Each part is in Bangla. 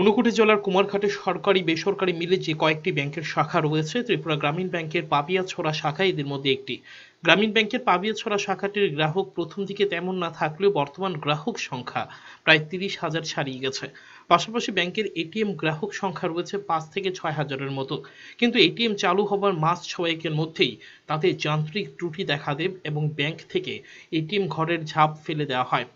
ঊনকোটি জেলার কুমারঘাটে সরকারি, বেসরকারি মিলে যে কয়েকটি ব্যাংকের শাখা রয়েছে, ত্রিপুরা গ্রামীণ ব্যাংকের পাপিয়াছড়া শাখা এদের মধ্যে একটি। গ্রামীণ ব্যাংকের পাপিয়াছড়া শাখাটির গ্রাহক প্রথম দিকে তেমন না থাকলেও বর্তমান গ্রাহক সংখ্যা প্রায় তিরিশ হাজার ছাড়িয়ে গেছে। পাশাপাশি ব্যাংকের এটিএম গ্রাহক সংখ্যা রয়েছে পাঁচ থেকে ছয় হাজারের মতো। কিন্তু এটিএম চালু হবার মাস ছয়েকের মধ্যেই তাতে যান্ত্রিক ত্রুটি দেখা দেয় এবং ব্যাংক থেকে এটিএম ঘরের ঝাঁপ ফেলে দেওয়া হয়।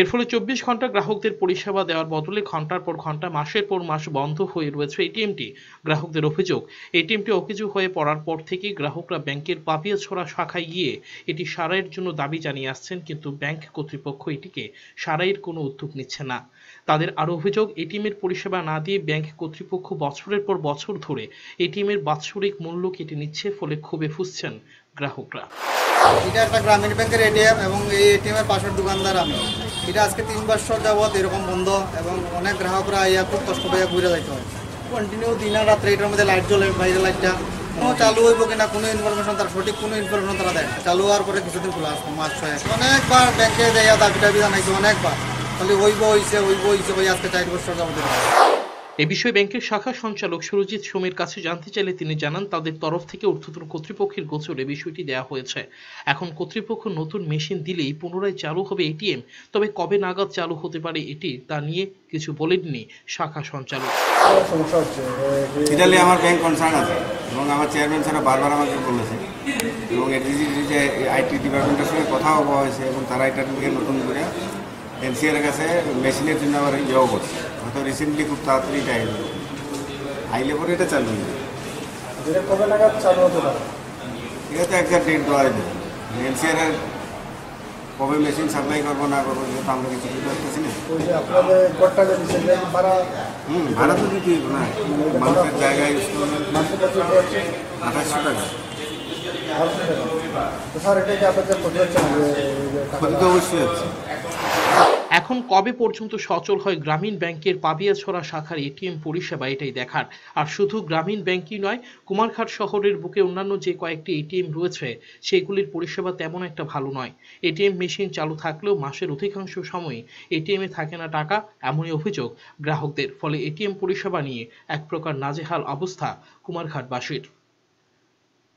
এর ফলে চব্বিশ ঘণ্টা গ্রাহকদের পরিষেবা দেওয়ার বদলে ঘণ্টার পর ঘণ্টা, মাসের পর মাস বন্ধ হয়ে রয়েছে এটিএমটি, গ্রাহকদের অভিযোগ। এটিএমটি অকেজু হয়ে পড়ার পর থেকেই গ্রাহকরা ব্যাংকের পাপিয়াছড়া শাখায় গিয়ে এটি সারাইয়ের জন্য দাবি জানিয়ে আসছেন, কিন্তু ব্যাংক কর্তৃপক্ষ এটিকে সারাইয়ের কোনো উদ্যোগ নিচ্ছে না। তাদের আরও অভিযোগ, এটিএমের পরিষেবা না দিয়ে ব্যাংক কর্তৃপক্ষ বছরের পর বছর ধরে এটিএমের বাৎসরিক মূল্য কেটে নিচ্ছে, ফলে ক্ষোভে ফুসছেন গ্রাহকরা। এটা একটা গ্রামীণ ব্যাংকের এটিএম এবং এই এটিএম এর পাশের দোকানদার আমি। এটা আজকে তিন বছর যাবৎ এরকম বন্ধ এবং অনেক গ্রাহকরা আইয়া খুব কষ্ট পাইয়া ঘুরে যাইতে হয়। কন্টিনিউ দিন আর রাত্রে এটার মধ্যে লাইট জ্বলে, বাইরে লাইটটা কোনো চালু হইব কিনা, কোনো ইনফরমেশন তার সঠিক কোনো ইনফরমেশন তারা দেয় চালু হওয়ার পরে কিছুদিন খোলা আসব মাস ছয় অনেকবার ব্যাংকে যাইয়া দাবি টাবি জানাইছে, অনেকবার। খালি হইব, হইছে হইব, হইছে ওই আজকে চার বছর যাবত এ বিষয়ে ব্যাংকের শাখা সঞ্চালক সুরজিৎ সোমের কাছে জানতে চাইলে তিনি জানান, তাদের তরফ থেকে ঊর্ধ্বতন কর্তৃপক্ষের গোচরে বিষয়টি দেওয়া হয়েছে। এখন কর্তৃপক্ষ নতুন মেশিন দিলেই পুনরায় চালু হবে এটিএম। তবে কবে নাগাদ চালু হতে পারে এটি তা নিয়ে কিছু বলেননি শাখা সঞ্চালক। হচ্ছে আমার ব্যাংক কনসার্ন আছে এবং আমার চেয়ারম্যান স্যার বারবার আমাকে বলেছে এবং এডিজি যে আইটি ডিপার্টমেন্টের সঙ্গে কথাও বলা হয়েছে এবং তারা এটা নিয়ে নতুন করে এনসিআর কাছে মেশিনের জন্য আবার ইয়েও করছে। হয়তো রিসেন্টলি খুব তাড়াতাড়ি এটা আইলে পরে এটা চালু হয়ে যাবে যেটা কবে নাগাদ চালু হতে পারে? এটা তো একটা ডেট দেওয়া যাবে এনসিআর এর কবে মেশিন সাপ্লাই করব না করব এটা তো আমরা কিছু বুঝতে পারতেছি না। হুম ভাড়া তো দিতে না। মানুষের জায়গায় আঠাশশো টাকা। এটা ক্ষতি তো অবশ্যই হচ্ছে। এখন কবে পর্যন্ত সচল হয় গ্রামীণ ব্যাংকের পাবিয়াছড়া শাখার এটিএম পরিষেবা এটাই দেখার। আর শুধু গ্রামীণ ব্যাংকই নয়, কুমারঘাট শহরের বুকে অন্যান্য যে কয়েকটি এটিএম রয়েছে, সেগুলির পরিষেবা তেমন একটা ভালো নয়। এটিএম মেশিন চালু থাকলেও মাসের অধিকাংশ সময় এটিএমে থাকে না টাকা, এমনই অভিযোগ গ্রাহকদের। ফলে এটিএম পরিষেবা নিয়ে এক প্রকার নাজেহাল অবস্থা কুমারঘাটবাসীর।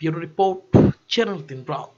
ব্যুরো রিপোর্ট, চ্যানেল তিন রাত